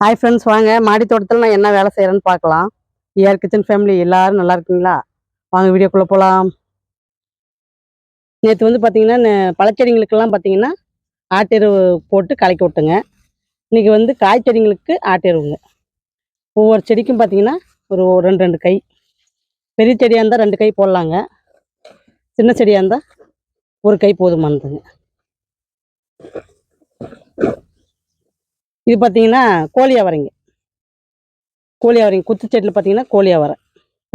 Hi friends வாங்க. மாடி தோட்டத்தில் நான் என்ன வேலை செய்கிறேன்னு பார்க்கலாம். ஏஆர் கிச்சன் ஃபேமிலி எல்லாரும் நல்லா இருக்கீங்களா? வாங்க வீடியோக்குள்ளே போகலாம் நேற்று வந்து பார்த்தீங்கன்னா நெ- பழச்செடிங்களுக்கெல்லாம் பார்த்தீங்கன்னா ஆட்டெரு போட்டு கலக்கி விட்டுங்க. இன்றைக்கி வந்து காய்ச்செடிங்களுக்கு ஆட்டெருவுங்க. ஒவ்வொரு செடிக்கும் பார்த்தீங்கன்னா ஒரு ரெண்டு ரெண்டு கை. பெரிய செடியாக இருந்தால் ரெண்டு கை போடலாங்க. சின்ன செடியாக இருந்தால் ஒரு கை போதுமானதுங்க. இது பார்த்தீங்கன்னா கோழி அவரைங்க கோழி அவரைங்க குத்து செடியில் பார்த்தீங்கன்னா கோழி அவரை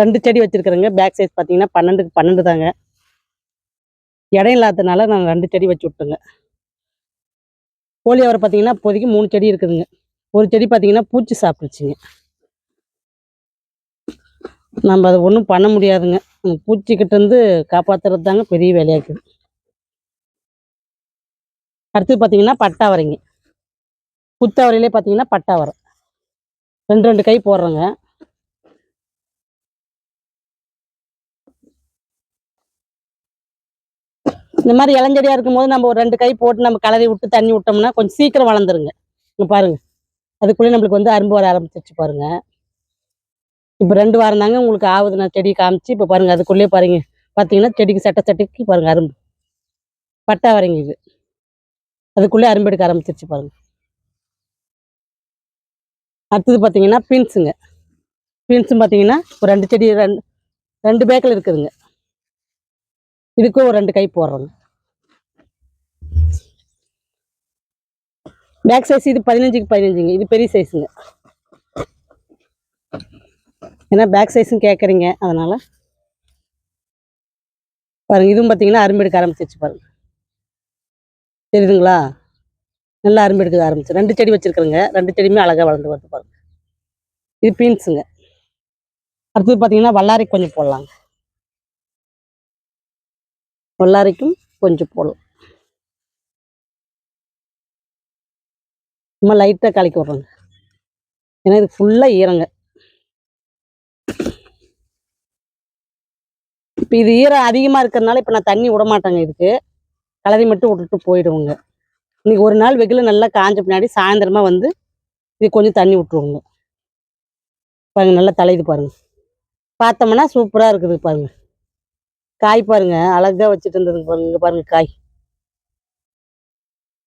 ரெண்டு செடி வச்சுருக்குறேங்க. பேக் சைஸ் பார்த்தீங்கன்னா பன்னெண்டுக்கு பன்னெண்டு தாங்க. இடம் இல்லாததுனால நான் ரெண்டு செடி வச்சு விட்டுங்க. கோழி அவரை பார்த்தீங்கன்னா இப்போதைக்கு மூணு செடி இருக்குதுங்க. ஒரு செடி பார்த்தீங்கன்னா பூச்சி சாப்பிடுச்சுங்க. நம்ம அதை ஒன்றும் பண்ண முடியாதுங்க. அந்த பூச்சிக்கிட்ட இருந்து காப்பாற்றுறது தாங்க பெரிய வேலையாக இருக்குது. அடுத்து பார்த்தீங்கன்னா பட்டாவரைங்க குத்தவரையிலே பார்த்தீங்கன்னா பட்டாவரை ரெண்டு ரெண்டு கை போடுறோங்க. இந்த மாதிரி இளஞ்செடியாக இருக்கும்போது நம்ம ஒரு ரெண்டு கை போட்டு நம்ம கலரி விட்டு தண்ணி விட்டோம்னா கொஞ்சம் சீக்கிரம் வளர்ந்துருங்க. இங்கே பாருங்கள் அதுக்குள்ளே நம்மளுக்கு வந்து அரும்பு வர ஆரம்பிச்சிருச்சு பாருங்கள் இப்போ ரெண்டு வாரம் தாங்க உங்களுக்கு ஆகுது. நான் செடி காமிச்சு இப்போ பாருங்க அதுக்குள்ளேயே பாருங்க. பார்த்தீங்கன்னா செடிக்கு சட்ட சட்டைக்கு பாருங்கள் அரும்பு. பட்டா வரைங்க இது. அதுக்குள்ளே அரும்பு எடுக்க ஆரம்பிச்சிருச்சு பாருங்க. அடுத்தது பார்த்தீங்கன்னா பீன்ஸுங்க. பீன்ஸும் பார்த்தீங்கன்னா ஒரு ரெண்டு செடி ரெண்டு ரெண்டு பேக்கில் இருக்குதுங்க. இதுக்கும் ஒரு ரெண்டு கை போடுறோங்க. பேக் சைஸ் இது பதினஞ்சுக்கு பதினஞ்சுங்க. இது பெரிய சைஸுங்க. ஏன்னா பேக் சைஸும் கேட்குறீங்க அதனால் பாருங்கள் இதுவும் பார்த்தீங்கன்னா அரும்பு எடுக்க ஆரம்பிச்சிருச்சு பாருங்கள் தெரியுதுங்களா? நல்லா அரும்பு எடுக்க ஆரம்பிச்சு. ரெண்டு செடி வச்சுருக்குறேங்க. ரெண்டு செடியுமே அழகாக வளர்ந்து வருது பாருங்க. இது பீன்ஸுங்க. அடுத்தது பார்த்தீங்கன்னா வல்லாரி கொஞ்சம் போடலாங்க. வல்லாரைக்கும் கொஞ்சம் போடலாம். சும்மா லைட்டாக கலக்கி விட்றோங்க. ஏன்னா இது ஃபுல்லாக ஈரங்க. இப்போ இது ஈரம் அதிகமாக இருக்கிறதுனால இப்போ நான் தண்ணி விட மாட்டேங்க இதுக்கு. கலரி மட்டும் விட்டுட்டு போயிடுவோங்க. இன்னைக்கு ஒரு நாள் வெகுல நல்லா காஞ்ச பின்னாடி சாயந்தரமா வந்து இது கொஞ்சம் தண்ணி விட்டுருவோங்க. பாருங்க நல்லா தலையுது பாருங்க. பார்த்தோம்னா சூப்பராக இருக்குது பாருங்க. காய் பாருங்க அழகாக வச்சுட்டு இருந்ததுங்க பாருங்க பாருங்கள் பாருங்க காய்.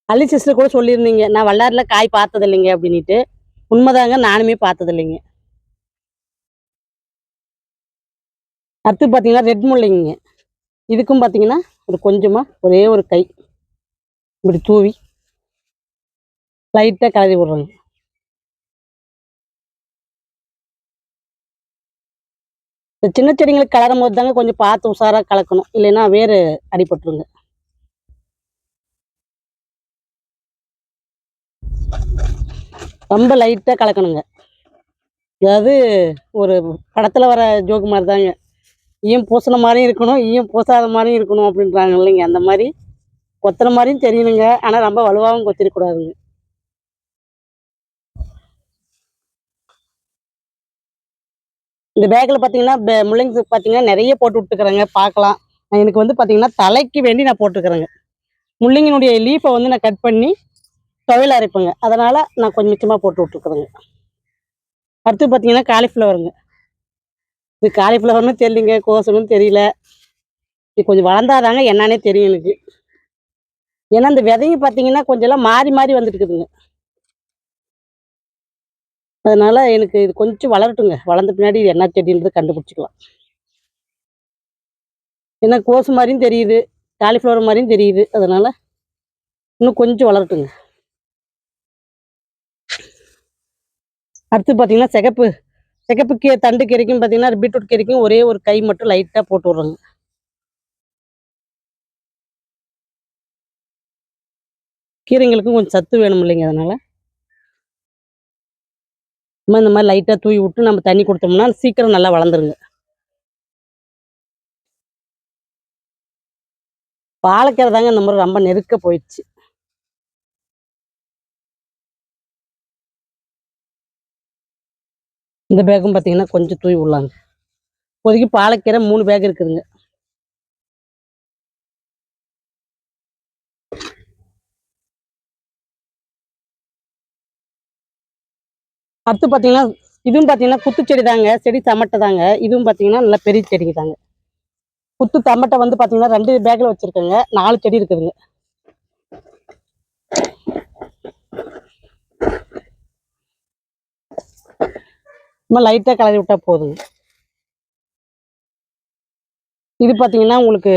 அள்ளி சிஸ்டர் கூட சொல்லியிருந்தீங்க நான் வல்லாரில் காய் பார்த்தது இல்லைங்க அப்படின்ட்டு உண்மைதாங்க நானுமே பார்த்தது இல்லைங்க அடுத்து பார்த்தீங்கன்னா ரெட் முல்லைங்க இதுக்கும் பார்த்தீங்கன்னா ஒரு கொஞ்சமாக ஒரே ஒரு கை. இப்படி தூவி. லைட்டாக கலரி விடுறோங்க இந்த சின்ன செடிங்களுக்கு கலரும் போது தாங்க கொஞ்சம் பார்த்து உஷாராக கலக்கணும். இல்லைன்னா வேறு அடிபட்டுருங்க ரொம்ப லைட்டாக கலக்கணுங்க. அதாவது ஒரு படத்தில் வர ஜோக்கு மாதிரி தாங்க ஈயம் பூசின மாதிரியும் இருக்கணும் ஈயம் பூசாத மாதிரியும் இருக்கணும் அப்படின்றாங்க இல்லைங்க. அந்த மாதிரி கொத்துற மாதிரியும் தெரியணுங்க. ஆனால் ரொம்ப வலுவாகவும் கொத்திடக்கூடாதுங்க. இந்த பேக்கில் பார்த்தீங்கன்னா பே- முள்ளங்கி பார்த்தீங்கன்னா நிறைய போட்டு விட்டுக்கிறேங்க பார்க்கலாம் எனக்கு வந்து பார்த்தீங்கன்னா தலைக்கு வேண்டி நான் போட்டுக்கிறேங்க. முள்ளங்கினுடைய லீஃபை வந்து நான் கட் பண்ணி துவையில் அரைப்பேங்க. அதனால் நான் கொஞ்சம் மிச்சமாக போட்டு விட்டுருக்குறேங்க அடுத்து பார்த்தீங்கன்னா காலிஃப்ளவருங்க இது காலிஃப்ளவர்னு தெரியலிங்க கோசனும் தெரியல. இது கொஞ்சம் வளர்ந்தாதாங்க என்னன்னே தெரியும் எனக்கு. ஏன்னா இந்த விதைங்க பார்த்தீங்கன்னா கொஞ்சம் எல்லாம் மாறி மாறி வந்துட்டு இருக்குதுங்க. அதனால் எனக்கு இது கொஞ்சம் வளரட்டுங்க. வளர்ந்த பின்னாடி இது என்ன செடின்றது கண்டுபிடிச்சிக்கலாம். ஏன்னா கோசு மாதிரியும் தெரியுது. காலிஃப்ளவர் மாதிரியும் தெரியுது. அதனால் இன்னும் கொஞ்சம் வளரட்டுங்க. அடுத்து பார்த்தீங்கன்னா சிகப்பு. சிகப்பு கே தண்டு கீரைக்கும் பார்த்தீங்கன்னா பீட்ரூட் கீரைக்கும். ஒரே ஒரு கை மட்டும் லைட்டாக போட்டு விட்றோங்க. கீரைங்களுக்கும் கொஞ்சம் சத்து வேணும் இல்லைங்க அதனால். சும்மா இந்த மாதிரி லைட்டாக தூவி விட்டு நம்ம தண்ணி கொடுத்தோம்னா சீக்கிரம் நல்லா வளர்ந்துருங்க. பாலக்கீரை தாங்க இந்த முறை ரொம்ப நெருக்க போயிடுச்சு. இந்த பேக்கும் பார்த்தீங்கன்னா கொஞ்சம் தூவி விடலாங்க. இப்போதைக்கு பாலக்கீரை மூணு பேக் இருக்குதுங்க. அடுத்து பார்த்தீங்கன்னா இதுவும் பார்த்தீங்கன்னா குத்து செடி தாங்க. செடி தமட்டை தாங்க. இதுவும் பார்த்தீங்கன்னா நல்லா பெரிய செடிங்க தாங்க. குத்து தமட்டை வந்து பார்த்தீங்கன்னா ரெண்டு பேக்கில் வச்சுருக்கேங்க. நாலு செடி இருக்குதுங்க. நம்ம லைட்டாக கலரி விட்டால் போதுங்க. இது பார்த்தீங்கன்னா உங்களுக்கு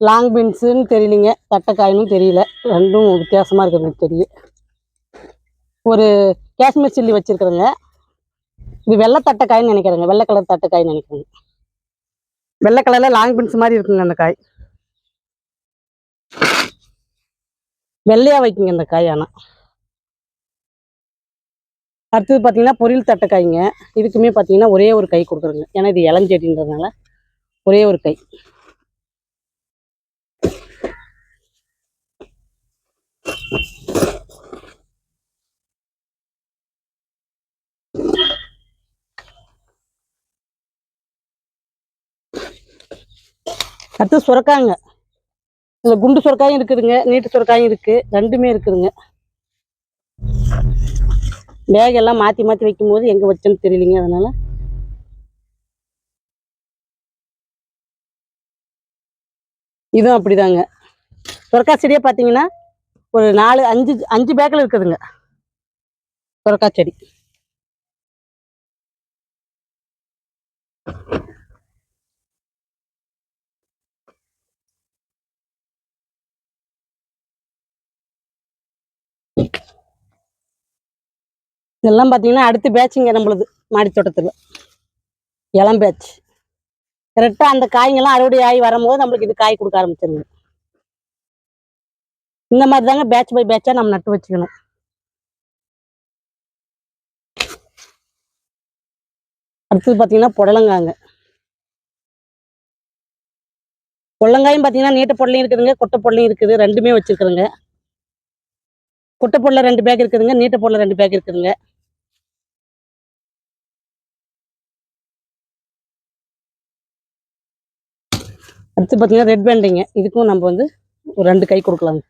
லாங் பீன்ஸுன்னு தெரியலிங்க. தட்டைக்காயினும் தெரியல. ரெண்டும் வித்தியாசமாக இருக்குது செடியை. ஒரு காஷ்மீர் சில்லி வச்சுருக்குறேங்க. இது வெள்ளை தட்டைக்காயின்னு நினைக்கிறேங்க. வெள்ளை கலர் தட்டைக்காயின்னு நினைக்கிறேங்க. வெள்ளை கலரில் லாங் பீன்ஸ் மாதிரி இருக்குங்க அந்த காய். வெள்ளையாக வைக்குங்க இந்த காய் ஆனால் அடுத்தது பார்த்தீங்கன்னா பொரியல் தட்டைக்காய்ங்க இதுக்குமே பார்த்தீங்கன்னா ஒரே ஒரு கை கொடுக்குறேங்க. ஏன்னா இது இளஞ்செடின்றதுனால ஒரே ஒரு கை. அடுத்து சுரக்காங்க. இதில் குண்டு சுரக்காயும் இருக்குதுங்க நீட்டு சுரக்காயும் இருக்குது ரெண்டுமே இருக்குதுங்க. பேக் எல்லாம் மாற்றி மாற்றி வைக்கும்போது எங்கே வச்சோன்னு தெரியலிங்க அதனால். இதுவும் அப்படிதாங்க. சுரக்கா செடியை பார்த்தீங்கன்னா ஒரு நாலு அஞ்சு அஞ்சு பேக்கில் இருக்குதுங்க. சுரக்கா செடி. இதெல்லாம் பார்த்தீங்கன்னா அடுத்த பேட்சுங்க நம்மளுது மாடி தோட்டத்தில். இளம் பேட்ச் கரெக்டாக அந்த காய்ங்கெல்லாம் அறுவடை ஆகி வரும்போது நம்மளுக்கு இது காய் கொடுக்க ஆரம்பிச்சிருங்க இந்த மாதிரி தாங்க பேட்ச் பை பேட்சாக நம்ம நட்டு வச்சுக்கணும். அடுத்தது பார்த்தீங்கன்னா புடலங்காங்க. புடலங்காயும் பார்த்தீங்கன்னா நீட்ட பொடலையும் இருக்குதுங்க கொட்டை பொடலையும் இருக்குது ரெண்டுமே வச்சுருக்குறேங்க. கொட்டை பொடலை ரெண்டு பேக் இருக்குதுங்க நீட்ட பொடலை ரெண்டு பேக் இருக்குதுங்க. அடுத்து பார்த்தீங்கன்னா ரெட் பேண்டிங்க இதுக்கும் நம்ம வந்து ஒரு ரெண்டு கை கொடுக்கலாங்க.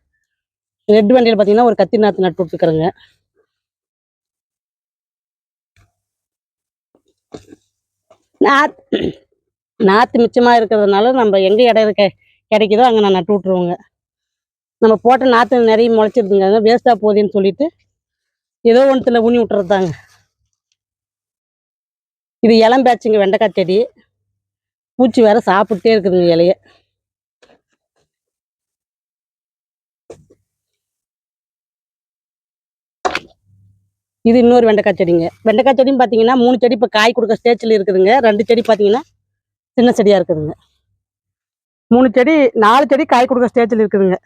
ரெட் பேண்டியில் பார்த்தீங்கன்னா ஒரு கத்தி நாற்று நட்டு விட்டுக்கிறேங்க நாத் நாற்று மிச்சமாக இருக்கிறதுனால நம்ம எங்கே இடம் இருக்க கிடைக்குதோ அங்கே நான் நட்டு விட்ருவோங்க நம்ம போட்ட நாற்று நிறைய முளைச்சிருதுங்க. வேஸ்ட்டாக போகுதுன்னு சொல்லிட்டு ஏதோ ஒன்றுத்தில் ஊனி விட்டுறது தாங்க இது இளம் பேச்சுங்க வெண்டைக்காய் செடி. பூச்சி வேற சாப்பிட்டே இருக்குதுங்க இலைய. இது இன்னொரு வெண்டைக்காய் செடிங்க. வெண்டைக்காய் செடின்னு பார்த்தீங்கன்னா மூணு செடி இப்போ காய் கொடுக்க ஸ்டேஜில் இருக்குதுங்க. ரெண்டு செடி பார்த்தீங்கன்னா சின்ன செடியாக இருக்குதுங்க. மூணு செடி நாலு செடி காய் கொடுக்க ஸ்டேஜில் இருக்குதுங்க.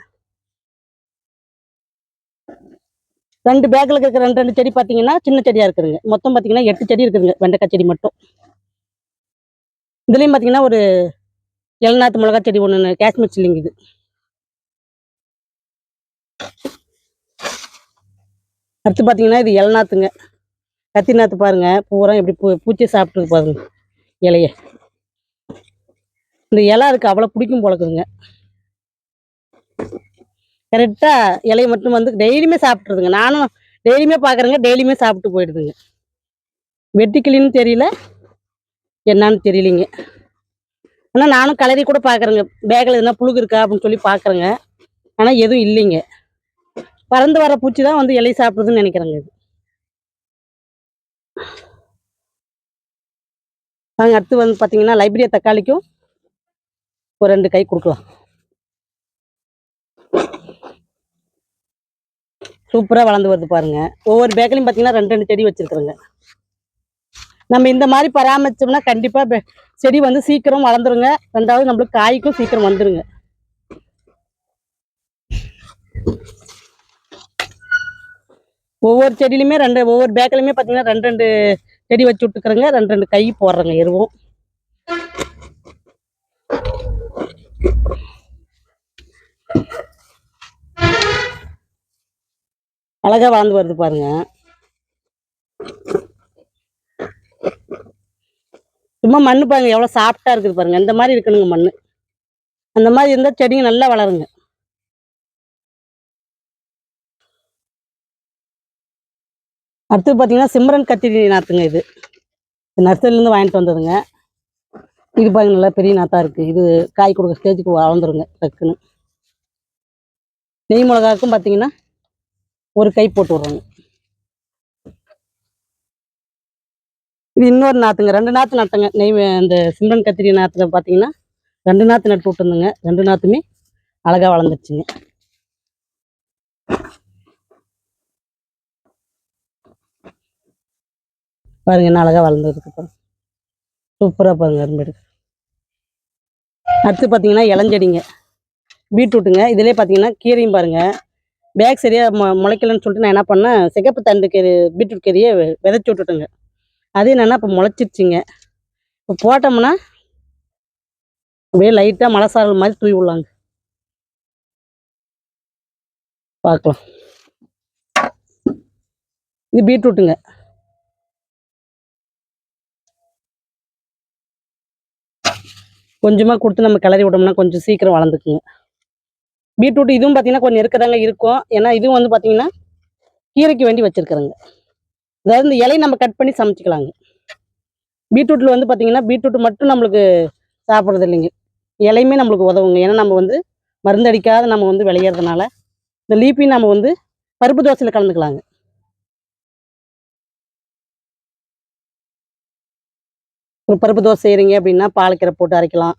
ரெண்டு பேக்கில் இருக்கிற ரெண்டு ரெண்டு செடி பார்த்தீங்கன்னா சின்ன செடியாக இருக்குதுங்க. மொத்தம் பார்த்தீங்கன்னா எட்டு செடி இருக்குதுங்க வெண்டைக்காய் செடி மட்டும். இதுலேயும் பார்த்தீங்கன்னா ஒரு இளநாத்து மிளகா செடி ஒன்று காஷ்மீர் சில்லிங்க இது. அடுத்து பார்த்தீங்கன்னா இது இளநாத்துங்க கத்தி நாத்து பாருங்க. பூரா எப்படி பூ பூச்சி சாப்பிட்டு பாருங்க. இலைய. இந்த இலை அதுக்கு அவ்வளோ பிடிக்கும் போலக்குதுங்க கரெக்டாக இலையை மட்டும் வந்து டெய்லியுமே சாப்பிட்ருதுங்க நானும் டெய்லியுமே பார்க்குறேங்க டெய்லியுமே சாப்பிட்டு போயிடுதுங்க. வெட்டிக்கிளின்னு தெரியல. என்னன்னு தெரியலிங்க. ஆனால் நானும் கலரி கூட பார்க்குறேங்க பேக்கில் எதுனா புழுகு இருக்கா அப்படின்னு சொல்லி பார்க்குறேங்க ஆனால் எதுவும் இல்லைங்க. பறந்து வர பூச்சி தான் வந்து இலை சாப்பிடுதுன்னு நினைக்கிறேங்க. இது நாங்கள் அடுத்து வந்து பார்த்தீங்கன்னா லைப்ரரியா தக்காளிக்கும் ஒரு ரெண்டு கை கொடுக்கலாம். சூப்பராக வளர்ந்து வருது பாருங்க. ஒவ்வொரு பேக்கிலையும் பார்த்தீங்கன்னா ரெண்டு ரெண்டு செடி வச்சுருக்குறேங்க. நம்ம இந்த மாதிரி பராமரிச்சோம்னா கண்டிப்பாக செடி வந்து சீக்கிரம் வளர்ந்துருங்க. ரெண்டாவது நம்மளுக்கு காய்க்கும் சீக்கிரம் வந்துருங்க. ஒவ்வொரு செடியிலுமே ரெண்டு ஒவ்வொரு பேக்கிலுமே பார்த்தீங்கன்னா ரெண்டு ரெண்டு செடி வச்சு விட்டுக்கிறேங்க. ரெண்டு ரெண்டு கை போடுறேங்க எருவும். அழகா வளர்ந்து வருது பாருங்க. சும்மா மண்ணு பாருங்க எவ்வளோ சாஃப்டாக இருக்குது பாருங்க. இந்த மாதிரி இருக்கணுங்க மண் அந்த மாதிரி இருந்தால் செடிங்க நல்லா வளருங்க. அடுத்து பார்த்தீங்கன்னா சிம்ரன் கத்திரி நாற்றுங்க இது. நர்சரிலேருந்து வாங்கிட்டு வந்ததுங்க. இது பாருங்க நல்லா பெரிய நாத்தா இருக்குது இது காய் கொடுக்க ஸ்டேஜுக்கு வளர்ந்துருங்க டக்குன்னு. நெய் மிளகாக்கும் பார்த்தீங்கன்னா ஒரு கை போட்டு விட்றாங்க. இது இன்னொரு நாற்றுங்க ரெண்டு நாற்று நட்டுங்க. நெய் அந்த சிம்ரன் கத்திரி நாற்றுல பார்த்தீங்கன்னா ரெண்டு நாற்று நட்டு விட்டுருந்துங்க. ரெண்டு நாற்றுமே அழகாக வளர்ந்துருச்சுங்க. பாருங்க என்ன அழகாக வளர்ந்துருக்கு பாருங்க. சூப்பராக பாருங்க அரும்பெடுக்கு அடுத்து பார்த்தீங்கன்னா இளஞ்செடிங்க. பீட்ரூட்டுங்க. இதிலே பார்த்தீங்கன்னா கீரையும் பாருங்க. பேக் சரியாக மொ முளைக்கலன்னு சொல்லிட்டு நான் என்ன பண்ணேன் சிகப்பு தண்டு கீரை பீட்ரூட் கீரையை விதச்சி விதைச்சி விட்டுட்டேங்க. அது என்னென்னா இப்போ முளைச்சிருச்சுங்க. இப்போ போட்டோம்னா அப்படியே லைட்டாக மழை சாரல் மாதிரி தூவி விடலாங்க. பார்க்கலாம் இது பீட்ரூட்டுங்க. கொஞ்சமாக கொடுத்து நம்ம கிளறி விட்டோம்னா கொஞ்சம் சீக்கிரம் வளர்ந்துக்குங்க. பீட்ரூட் இதுவும் பார்த்தீங்கன்னா கொஞ்சம் இருக்கிறாங்க இருக்கும். ஏன்னா இதுவும் வந்து பார்த்தீங்கன்னா கீரைக்கு வேண்டி வச்சுருக்குறேங்க. அதாவது இந்த இலையை நம்ம கட் பண்ணி சமைச்சிக்கலாங்க. பீட்ரூட்டில் வந்து பார்த்தீங்கன்னா பீட்ரூட் மட்டும் நம்மளுக்கு சாப்பிட்றது இல்லைங்க. இலையுமே நம்மளுக்கு உதவுங்க. ஏன்னா நம்ம வந்து மருந்தடிக்காத நம்ம வந்து விளையிறதுனால இந்த லீப்பையும் நம்ம வந்து பருப்பு தோசையில் கலந்துக்கலாங்க. ஒரு பருப்பு தோசை செய்கிறீங்க அப்படின்னா பாலக்கீரை போட்டு அரைக்கலாம்.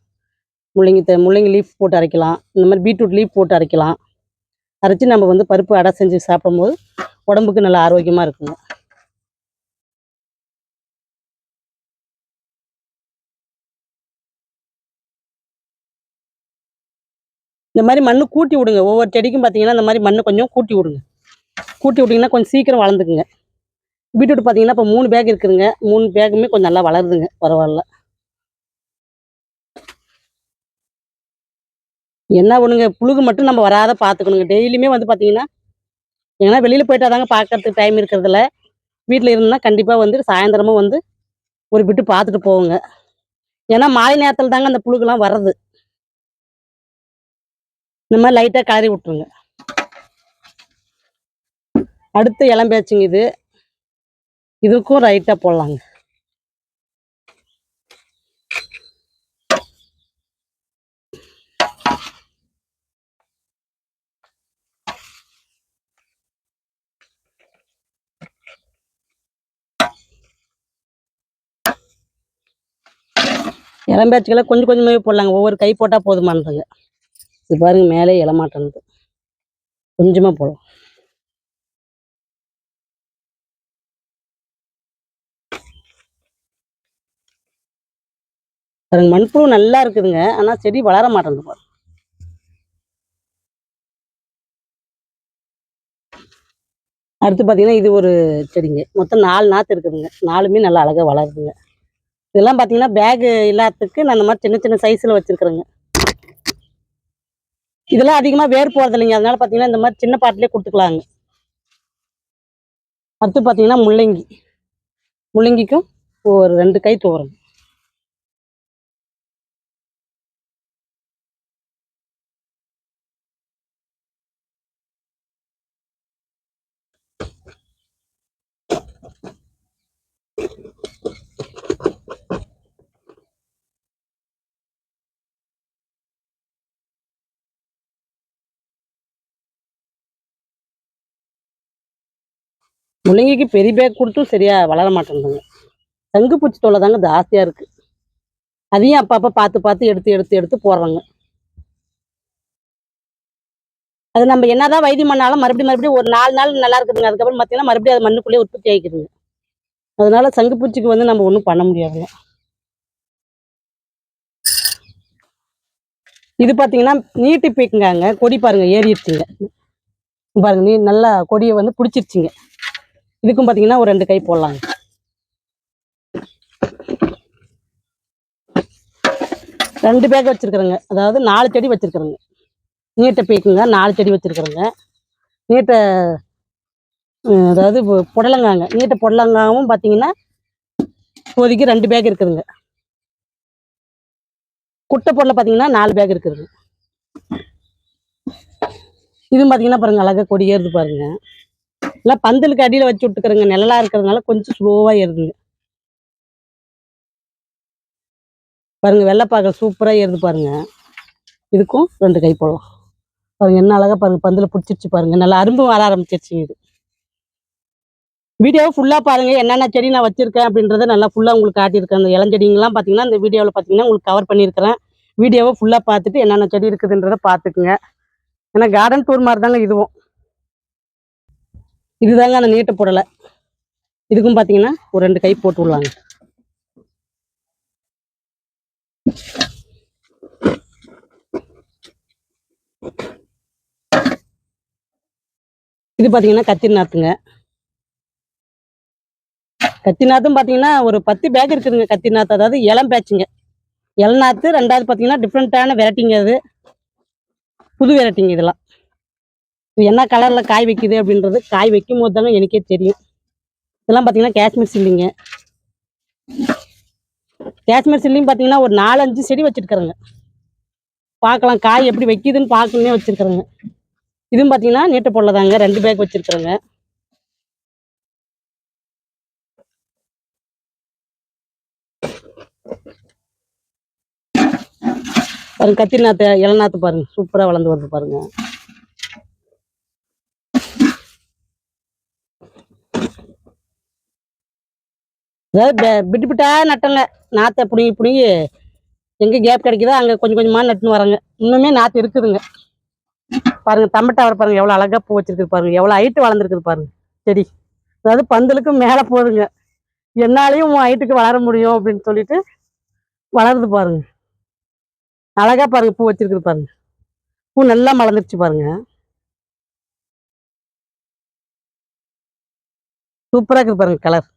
முள்ளங்கி த முள்ளங்கி லீஃப் போட்டு அரைக்கலாம். இந்த மாதிரி பீட்ரூட் லீஃப் போட்டு அரைக்கலாம். அரைச்சி நம்ம வந்து பருப்பு அடை செஞ்சு சாப்பிடும்போது உடம்புக்கு நல்லா ஆரோக்கியமாக இருக்குங்க. இந்த மாதிரி மண்ணு கூட்டி விடுங்க. ஒவ்வொரு செடிக்கும் பார்த்தீங்கன்னா இந்த மாதிரி மண்ணு கொஞ்சம் கூட்டி விடுங்க. கூட்டி விட்டிங்கன்னா கொஞ்சம் சீக்கிரம் வளர்ந்துக்குங்க. பீட்ரூட் பார்த்தீங்கன்னா இப்போ மூணு பேக் இருக்குதுங்க. மூணு பேக்குமே கொஞ்சம் நல்லா வளருதுங்க. பரவாயில்ல. என்ன பண்ணுங்க புழுகு மட்டும் நம்ம வராத பார்த்துக்கணுங்க டெய்லியுமே வந்து பார்த்தீங்கன்னா ஏன்னா வெளியில் போயிட்டா தாங்க பார்க்கறதுக்கு டைம் இருக்கிறதுல வீட்டில் இருந்தோம்னா கண்டிப்பாக வந்து சாயந்தரமும் வந்து ஒரு விட்டு பார்த்துட்டு போவோங்க. ஏன்னா மாலை நேரத்தில் தாங்க அந்த புழுகெல்லாம் வர்றது. இந்த மாதிரி லைட்டாக கிளறி விட்ருங்க அடுத்து இளம்பேச்சுங்க இது. இதுக்கும் ரைட்டாக போடலாங்க. இளம்பேச்சுக்கெல்லாம் கொஞ்சம் கொஞ்சமாகவே போடலாங்க. ஒவ்வொரு கை போட்டால் போதுமானதுங்க. இது பாருங்க மேலே இளமாட்டேன்து கொஞ்சமாக போகலாம் பாருங்க மண்புழு நல்லா இருக்குதுங்க. ஆனால் செடி வளர மாட்டேங்குது பாருங்க. அடுத்து பார்த்தீங்கன்னா இது ஒரு செடிங்க. மொத்தம் நாலு நாற்று இருக்குதுங்க. நாலுமே நல்லா அழகாக வளருதுங்க. இதெல்லாம் பார்த்தீங்கன்னா பேகு இல்லாததுக்கு நான் இந்த மாதிரி சின்ன சின்ன சைஸில் வச்சுருக்குறேங்க. இதெல்லாம் அதிகமாக வேர் போகிறது இல்லைங்க. அதனால பார்த்தீங்கன்னா இந்த மாதிரி சின்ன பாட்டிலே கொடுத்துக்கலாங்க. அடுத்து பார்த்தீங்கன்னா முள்ளங்கி. முள்ளங்கிக்கும் ஒரு ரெண்டு கை துவரம். முள்ளங்கிக்கு பெரிய பேக் கொடுத்தும் சரியா வளர மாட்டேங்குதுங்க சங்கு பூச்சி தொல்லை தாங்க ஜாஸ்தியாக இருக்குது அதையும் அப்பப்போ பார்த்து பார்த்து எடுத்து எடுத்து எடுத்து போடுறாங்க. அது நம்ம என்னதான் வைத்தியம் பண்ணாலும் மறுபடியும் மறுபடியும் ஒரு நாலு நாள் நல்லா இருக்குதுங்க. அதுக்கப்புறம் பார்த்தீங்கன்னா மறுபடியும் அது மண்ணுக்குள்ளேயே உற்பத்தி ஆகிக்குதுங்க அதனால சங்கு பூச்சிக்கு வந்து நம்ம ஒன்றும் பண்ண முடியாதுங்க இது பார்த்தீங்கன்னா நீட்டி பீக்குங்காங்க கொடி பாருங்க ஏறிடுச்சுங்க. பாருங்க நீ நல்லா கொடியை வந்து பிடிச்சிருச்சிங்க. இதுக்கும் பார்த்தீங்கன்னா ஒரு ரெண்டு கை போடலாங்க. ரெண்டு பேக் வச்சுருக்குறேங்க. அதாவது நாலு செடி வச்சுருக்குறேங்க. நீட்டை பீக்குங்க நாலு செடி வச்சுருக்குறேங்க. நீட்டை அதாவது புடலங்காங்க. நீட்டை புடலங்காவும் பார்த்தீங்கன்னா இப்போதைக்கு ரெண்டு பேக் இருக்குதுங்க. குட்டை பொருளை பார்த்தீங்கன்னா நாலு பேக் இருக்குதுங்க. இதுவும் பார்த்தீங்கன்னா பாருங்க அழகா கொடி ஏறுது பாருங்க. எல்லாம் பந்தலுக்கு அடியில் வச்சு விட்டுக்கிறேங்க. நிழலாக இருக்கிறதுனால கொஞ்சம் ஸ்லோவாக ஏறுதுங்க. பாருங்க வெள்ளைப்பாகல் சூப்பராக ஏறுது பாருங்க. இதுக்கும் ரெண்டு கை போடலாம். பாருங்க என்ன அழகா பாருங்க பந்தில் பிடிச்சிருச்சு பாருங்க. நல்லா அரும்பு வர ஆரம்பிச்சிருச்சு இது. வீடியோவை ஃபுல்லாக பாருங்க. என்னென்ன செடி நான் வச்சிருக்கேன் அப்படின்றத நல்லா ஃபுல்லாக உங்களுக்கு காட்டியிருக்கேன். அந்த இளஞ்செடிங்கெல்லாம் பார்த்தீங்கன்னா இந்த வீடியோவில் பார்த்தீங்கன்னா உங்களுக்கு கவர் பண்ணியிருக்கிறேன். வீடியோவை ஃபுல்லாக பார்த்துட்டு என்னென்ன செடி இருக்குதுன்றதை பார்த்துக்குங்க ஏன்னா கார்டன் டூர் மாதிரி தாங்க இதுவும். இதுதாங்க அந்த நீட்டை போடலை. இதுக்கும் பார்த்தீங்கன்னா ஒரு ரெண்டு கை போட்டு விடலாங்க. இது பார்த்தீங்கன்னா கத்தி நாத்துங்க. கத்தி நாத்தும் பார்த்தீங்கன்னா ஒரு பத்து பேக் இருக்குதுங்க கத்தி நாத்து. அதாவது இளம் பேச்சுங்க இளநாத்து ரெண்டாவது பார்த்தீங்கன்னா டிஃப்ரெண்ட்டான வெரைட்டிங்க அது. புது வெரைட்டிங்க இதெல்லாம். என்ன கலரில் காய் வைக்குது அப்படின்றது காய் வைக்கும் போது தாங்க எனக்கே தெரியும். இதெல்லாம் பார்த்தீங்கன்னா காஷ்மீர் சில்லிங்க. காஷ்மீர் சில்லியும் பார்த்தீங்கன்னா ஒரு நாலஞ்சு செடி வச்சுருக்குறேங்க. பார்க்கலாம் காய் எப்படி வைக்குதுன்னு பார்க்கணுன்னே வச்சுருக்குறேங்க. இதுவும் பார்த்தீங்கன்னா நீட்டை போடல தாங்க ரெண்டு பேக் வச்சுருக்குறேங்க. பாருங்க கத்திரி நாத்து இளநாத்து பாருங்க சூப்பராக வளர்ந்து வருது பாருங்க. அதாவது பிட்டு பிட்டா நட்டங்க நாற்றை பிடுங்கி பிடுங்கி எங்கே கேப் கிடைக்குதோ அங்கே கொஞ்சம் கொஞ்சமாக நட்டுன்னு வராங்க. இன்னுமே நாற்று இருக்குதுங்க. பாருங்கள் தம்பட்டாவை பாருங்கள் எவ்வளோ அழகாக பூ வச்சிருக்குது பாருங்கள் எவ்வளோ ஹைட்டு வளர்ந்துருக்குது பாருங்கள் செடி. அதாவது பந்தலுக்கு மேலே போகுதுங்க என்னாலையும் உன் ஹைட்டுக்கு வளர முடியும் அப்படின்னு சொல்லிட்டு வளருது பாருங்க. அழகாக பாருங்கள் பூ வச்சிருக்குது பாருங்கள் பூ நல்லா மலர்ந்துருச்சு பாருங்க. சூப்பராக இருக்குது பாருங்க கலர்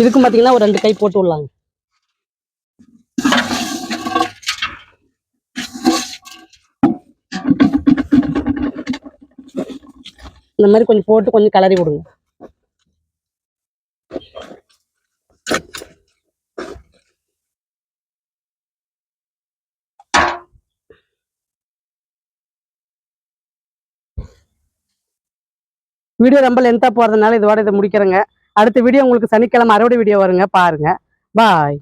இதுக்கும் பாத்தீங்கன்னா ஒரு ரெண்டு கை போட்டு விடலாங்க. இந்த மாதிரி கொஞ்சம் போட்டு கொஞ்சம் கலரி விடுங்க. வீடியோ ரொம்ப லென்த்தாக போகிறதுனால இதோட இதை முடிக்கிறேங்க. அடுத்த வீடியோ உங்களுக்கு சனிக்கிழமை அறுவடை வீடியோ வருங்க. பாருங்க. பாய்